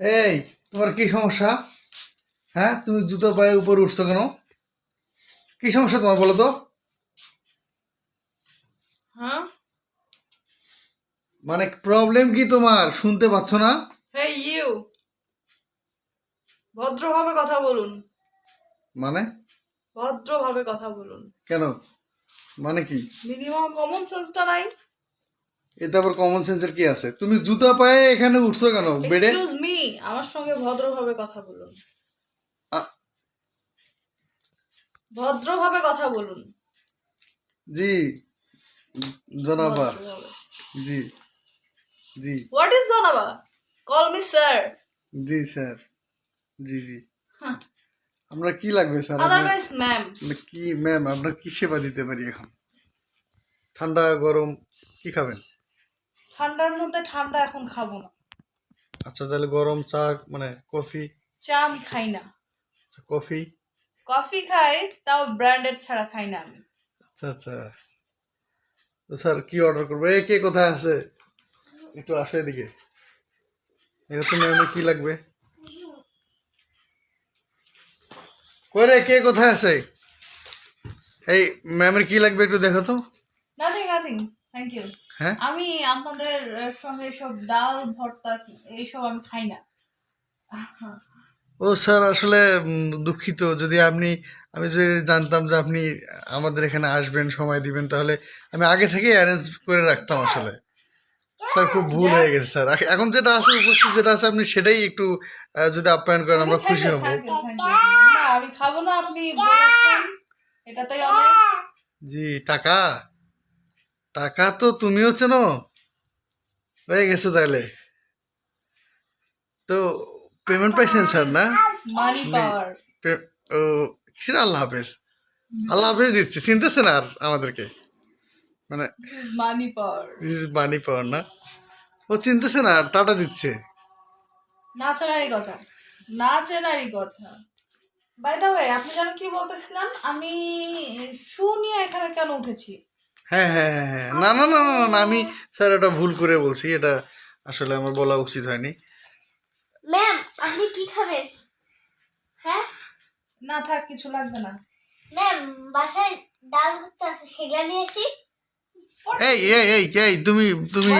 এই তোমার কি সমস্যা? হ্যাঁ তুমি জুতো পায়ে উপর উঠছো কেন? কি সমস্যা তোমার বলো তো? হ্যাঁ? মানে প্রবলেম কি তোমার? শুনতে পাচ্ছ না? ইউ। ভদ্রভাবে কথা বলুন। মানে? ভদ্রভাবে কথা বলুন। কেন? মানে কি? মিনিমাম কমন সেন্সটা নাই। এতে আবার কমন সেন্সের কি আছে? তুমি জুতা পায়ে এখানে উঠছো কেন বেডে? এক্সকিউজ মি আমার সঙ্গে ভদ্রভাবে কথা বলুন। ভদ্রভাবে কথা বলুন। জি জনাবা। জি জি। হোয়াট ইজ জনাবা? কল মি স্যার জি স্যার। জি জি। আমরা কি লাগবে স্যার? আদারওয়াইজ ম্যাম কি ম্যাম আপনার কি সেবা দিতে পারি এখন? ঠান্ডা গরম কি খাবেন? ঠান্ডার মধ্যে ঠান্ডা এখন খাব না। আচ্ছা তাহলে গরম চা মানে কফি? চা আমি খাই না। আচ্ছা কফি? কফি খাই তাও ব্র্যান্ডেড ছাড়া খাই না আমি। আচ্ছা আচ্ছা। তো স্যার কি অর্ডার করব? এ কে কোথায় আছে? একটু আসো এদিকে। তো ম্যামের কি লাগবে? কই রে কে কোথায় আছে? এই ম্যামের কি লাগবে একটু দেখো তো। নাথিং নাথিং থ্যাংক ইউ হ্যাঁ? আমি আপনাদের সঙ্গে সব ডাল ভর্তা এইসব আমি খাই না। ও স্যার আসলে দুঃখিত। যদি আপনি আমি যদি জানতাম যে আপনি আমাদের এখানে আসবেন সময় দিবেন তাহলে আমি আগে থেকেই অ্যারেঞ্জ করে রাখতাম আসলে। স্যার খুব ভুল হয়ে গেছে স্যার। এখন যেটা আছে উপস্থিত যেটা আছে আপনি সেটাই একটু যদি আপ্যায়ন করেন আমরা খুশি হব। আমি খাব না আপনি এটাতেই জি টাকা? টাকা তো তুমিও চেনো। হয়ে গেছে তাহলে। তো পেমেন্ট পাইছেন স্যার না? ও কিসের আল্লাহ হাফেজ? আল্লাহ হাফেজ দিচ্ছে চিনতেছেন আর আমাদেরকে? মানে মানি পাওয়ার মানি পাওয়ার না? ও চিনতেছে না টাটা দিচ্ছে। না চেনারই কথা। না চেনারই কথা। বাই দ্য ওয়ে আপনি যেন কি বলতেছিলেন? আমি শু নিয়ে এখানে কেন উঠেছি? হ্যাঁ হ্যাঁ হ্যাঁ হ্যাঁ। না না না না না, না আমি স্যার এটা ভুল করে বলছি। এটা আসলে আমার বলা উচিত হয়নি। ম্যাম আপনি কি খাবেন? হ্যাঁ? না থাক কিছু লাগবে না। ম্যাম বাসায় ডাল ভর্তা আছে সেগুলা নিয়ে আসি। এই এই এই এই তুমি তুমি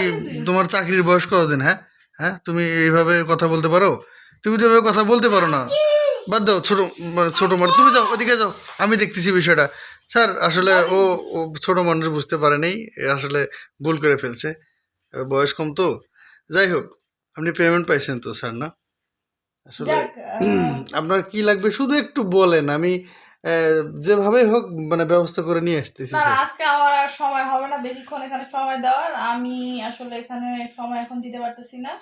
তোমার চাকরির বয়স কতদিন হ্যাঁ? হ্যাঁ তুমি এইভাবে কথা বলতে পারো? তুমি তো এভাবে কথা বলতে পারো না। বাদ দাও ছোট ছোট মানুষ তুমি যাও ওদিকে যাও। আমি দেখতেছি বিষয়টা। স্যার আসলে ও ও ছোট মানুষ বুঝতে পারেনি আসলে ভুল করে ফেলছে। বয়স কম তো। যাই হোক আপনি পেমেন্ট পাইছেন তো স্যার না? আসলে আপনার কি লাগবে? শুধু একটু বলেন আমি যেভাবে হোক মানে ব্যবস্থা করে নিয়ে আসতেছি না আজকে আমার আর সময় হবে না বেশিক্ষণ এখানে সময় দেওয়ার। আমি আসলে এখানে সময় এখন দিতে পারতেছি না।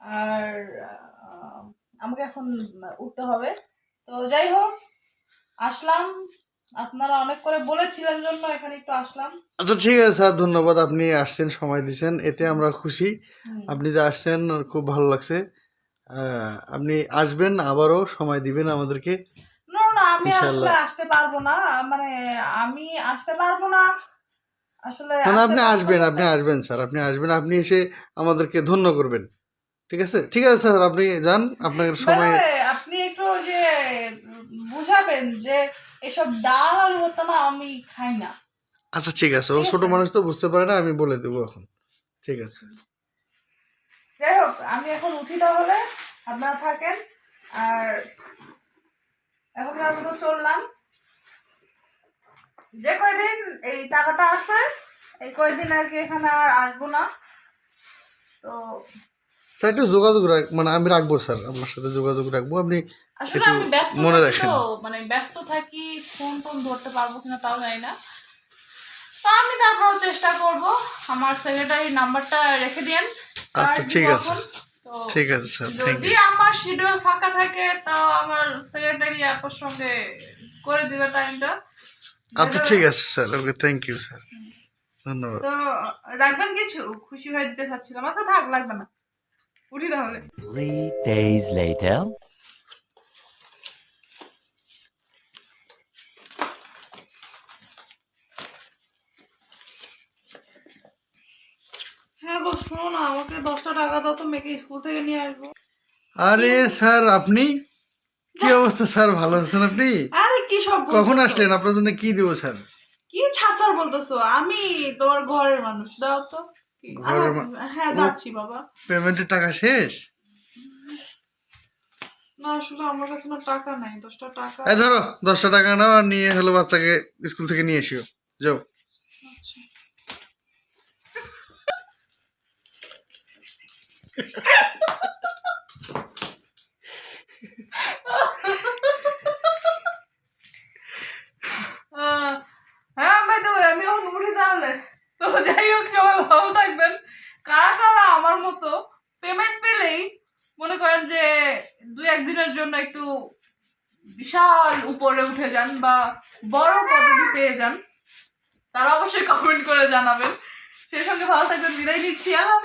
আর আমাকে এখন উঠতে হবে। তো যাই হোক আসলাম। আপনারা অনেক করে বলেছিলেন জন্য এখানে একটু আসলাম। আচ্ছা ঠিক আছে স্যার ধন্যবাদ আপনি আসছেন সময় দিয়েছেন এতে আমরা খুশি। আপনি যে আসছেন খুব ভালো লাগছে। আপনি আসবেন আবারও সময় দিবেন আমাদেরকে। না না আমি আসলে আসতে পারব না মানে আমি আসতে পারব না। আসলে না না, আপনি আসবেন আপনি আসবেন স্যার আপনি আসবেন আপনি এসে আমাদেরকে ধন্য করবেন। ঠিক আছে? ঠিক আছে স্যার আপনি যান আপনার সময় আপনি একটু যে বুঝাবেন যে এসব ডাল আর ভর্তা না আমি খাই না। আচ্ছা ঠিক আছে। ও ছোট মানুষ তো বুঝতে পারে না আমি বলে দেবো এখন। ঠিক আছে। যাই হোক আমি এখন উঠি তাহলে আপনারা থাকেন। আর এখন আমি তো চললাম। যে কয়দিন এই টাকাটা আছে এই কয়দিন আর কি এখানে আর আসব না। তো স্যার একটু যোগাযোগ রাখ মানে আমি রাখব স্যার আপনার সাথে যোগাযোগ রাখব। আপনি আসলে আমি ব্যস্ত মনে রাখেন। মানে ব্যস্ত থাকি ফোন টোন ধরতে পারব কিনা তাও জানি না। তো আমি তারপর চেষ্টা করব আমার সেক্রেটারি নাম্বারটা রেখে দেন আচ্ছা, ঠিক আছে। ঠিক আছে স্যার থ্যাংক যদি আমার শিডিউল ফাঁকা থাকে তাও আমার সেক্রেটারি আপনার সঙ্গে করে দিবে টাইমটা আচ্ছা ঠিক আছে sir okay thank you sir. ধন্যবাদ। তো রাখবেন কিছু? খুশি হয়ে দিতে চাচ্ছিলাম। আচ্ছা থাক লাগবে না। উঠি তাহলে। Three days later. শোনো না আমাকে দশটা টাকা দাও তো মেয়েকে স্কুল থেকে নিয়ে আসব। আরে স্যার আপনি? কি অবস্থা স্যার ভালো আছেন আপনি? আরে কি সব কখন আসলেন? আপনার জন্য কি দেবো স্যার? কি ছাচার বলতেছো? আমি তোমার ঘরের মানুষ দাও তো। ঘরের হ্যাঁ যাচ্ছি বাবা। পেমেন্টের টাকা শেষ? না আসলে আমার কাছে না টাকা নাই দশটা টাকা। এই ধরো দশটা টাকা নাও আর নিয়ে হলো বাচ্চাকে স্কুল থেকে নিয়ে এসিও যাও। আচ্ছা। হ্যাঁ ভাই আমি এখন উঠি তাহলে। তো যাই হোক, সবাই ভালো থাকবেন। কারা কারা আমার মতো পেমেন্ট পেলেই মনে করেন যে দুই একদিনের জন্য একটু বিশাল উপরে উঠে যান বা বড় পদবি পেয়ে যান, তারা অবশ্যই কমেন্ট করে জানাবেন। সেই সঙ্গে ভালো থাকবেন। বিদায় নিচ্ছি। আল্লাহ